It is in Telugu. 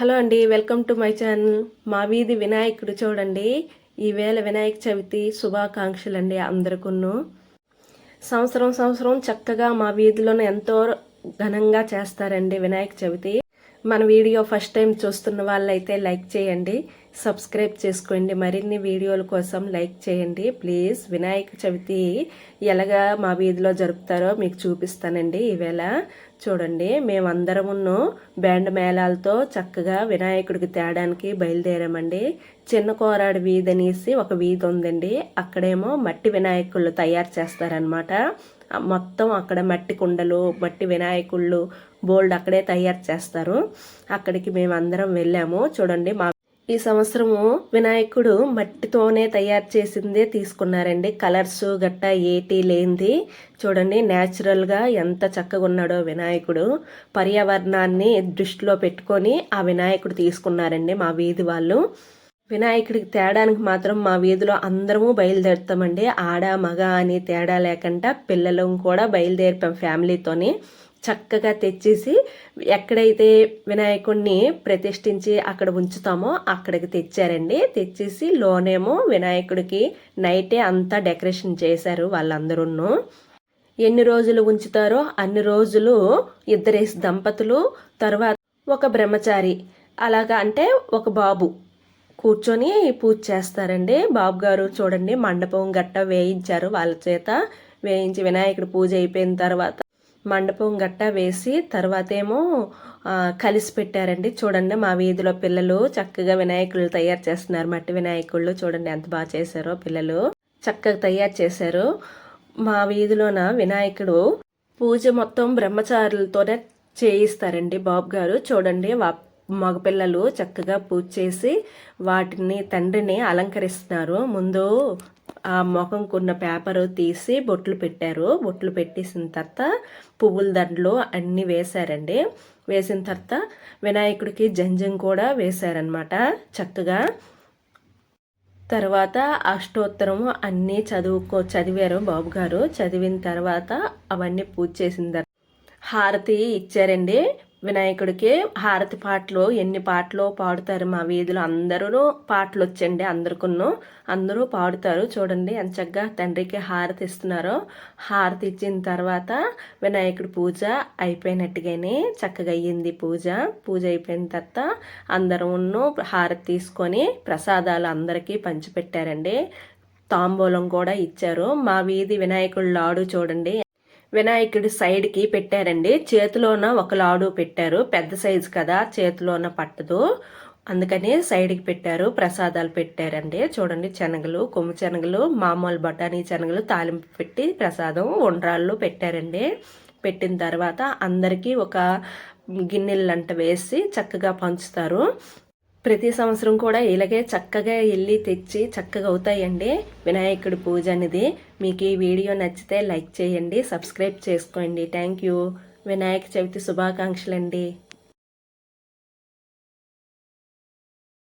హలో అండి వెల్కమ్ టు మై ఛానల్. మా వీధి వినాయకుడు చూడండి. ఈవేళ వినాయక చవితి శుభాకాంక్షలు అండి అందరికన్ను సంవత్సరం సంవత్సరం చక్కగా మా వీధిలోనే ఎంతో ఘనంగా చేస్తారండి వినాయక చవితి. మన వీడియో ఫస్ట్ టైం చూస్తున్న వాళ్ళైతే లైక్ చేయండి సబ్స్క్రైబ్ చేసుకోండి. మరిన్ని వీడియోల కోసం లైక్ చేయండి. ప్లీజ్ వినాయక చవితి ఎలాగా మా వీధిలో జరుపుతారో మీకు చూపిస్తానండి. ఈవేళ చూడండి మేమందరమును బ్యాండ్ మేళాలతో చక్కగా వినాయకుడికి తేడానికి బయలుదేరామండి. చిన్న కోరాడు వీధి అనేసి ఒక వీధి ఉందండి. అక్కడేమో మట్టి వినాయకుళ్ళు తయారు చేస్తారనమాట మొత్తం అక్కడ మట్టి కుండలు మట్టి వినాయకుళ్ళు బోల్డ్ అక్కడే తయారు చేస్తారు. అక్కడికి మేము అందరం వెళ్ళాము. చూడండి మా ఈ సంవత్సరము వినాయకుడు మట్టితోనే తయారు చేసిందే తీసుకున్నారండి. కలర్స్ గట్ట ఏటి లేనిది. చూడండి న్యాచురల్గా ఎంత చక్కగా ఉన్నాడో వినాయకుడు. పర్యావరణాన్ని దృష్టిలో పెట్టుకొని ఆ వినాయకుడు తీసుకున్నారండి మా వీధి వాళ్ళు. వినాయకుడికి తేడానికి మాత్రం మా వీధిలో అందరము బయలుదేరుతామండి. ఆడ మగ అని తేడా లేకుండా పిల్లలు కూడా బయలుదేరిపాం ఫ్యామిలీతోని. చక్కగా తెచ్చేసి ఎక్కడైతే వినాయకుడిని ప్రతిష్ఠించి అక్కడ ఉంచుతామో అక్కడికి తెచ్చారండి. తెచ్చేసి లోనేమో వినాయకుడికి నైటే అంతా డెకరేషన్ చేశారు వాళ్ళందరూ ఎన్ని రోజులు ఉంచుతారో అన్ని రోజులు ఇద్దరేసి దంపతులు తర్వాత ఒక బ్రహ్మచారి అలాగా అంటే ఒక బాబు. కూర్చొని పూజ చేస్తారండి. బాబు గారు చూడండి మండపం గట్ట వేయించారు వాళ్ళ చేత. వేయించి వినాయకుడు పూజ అయిపోయిన తర్వాత మండపం గట్ట వేసి తర్వాత ఏమో కలిసి పెట్టారండి. చూడండి మా వీధిలో పిల్లలు చక్కగా వినాయకులు తయారు చేస్తున్నారు. మట్టి వినాయకుళ్ళు చూడండి ఎంత బాగా చేశారో పిల్లలు. చక్కగా తయారు చేశారు. మా వీధిలోన వినాయకుడు పూజ మొత్తం బ్రహ్మచారులతోనే చేయిస్తారండి బాబు గారు. చూడండి మగపిల్లలు చక్కగా పూజ చేసి వాటిని తండ్రిని అలంకరిస్తున్నారు. ముందు ఆ మొఖంకున్న పేపరు తీసి బొట్లు పెట్టారు. బొట్లు పెట్టేసిన తర్వాత పువ్వుల దండలు అన్నీ వేశారండి. వేసిన తర్వాత వినాయకుడికి జంజం కూడా వేశారనమాట చక్కగా తర్వాత అష్టోత్తరము అన్నీ చదువుకో చదివారు బాబు గారు. చదివిన తర్వాత అవన్నీ పూజ చేసిన తర్వాత హారతి ఇచ్చారండి. వినాయకుడికి హారతి పాటలు ఎన్ని పాటలు పాడుతారు మా వీధిలో అందరూ పాటలు వచ్చండి అందరికును అందరూ పాడుతారు. చూడండి ఎంత చక్కగా తండ్రికి హారతి ఇస్తున్నారో. హారతి ఇచ్చిన తర్వాత వినాయకుడి పూజ అయిపోయినట్టుగానే చక్కగా అయ్యింది పూజ. పూజ అయిపోయిన తర్వాత అందరూ హారతి తీసుకొని ప్రసాదాలు అందరికీ పంచిపెట్టారండి. తాంబూలం కూడా ఇచ్చారు. మా వీధి వినాయకుడు లాడు చూడండి వినాయకుడి సైడ్కి పెట్టారండి. చేతిలోన ఒక లాడు పెట్టారు. పెద్ద సైజు కదా చేతిలోన పట్టదు. అందుకని సైడ్కి పెట్టారు. ప్రసాదాలు పెట్టారండి. చూడండి శనగలు కొమ్ము శనగలు మామూలు బఠానీ శనగలు తాలింపు పెట్టి ప్రసాదం ఉండ్రాళ్ళు పెట్టారండి. పెట్టిన తర్వాత అందరికీ ఒక గిన్నెలంట వేసి చక్కగా పంచుతారు. ప్రతి సంవత్సరం కూడా ఇలాగే చక్కగా వెళ్ళి తెచ్చి చక్కగా అవుతాయండి. వినాయకుడి పూజ అనేది. మీకు ఈ వీడియో నచ్చితే లైక్ చేయండి సబ్స్క్రైబ్ చేసుకోండి. Thank you. వినాయక చవితి శుభాకాంక్షలు అండి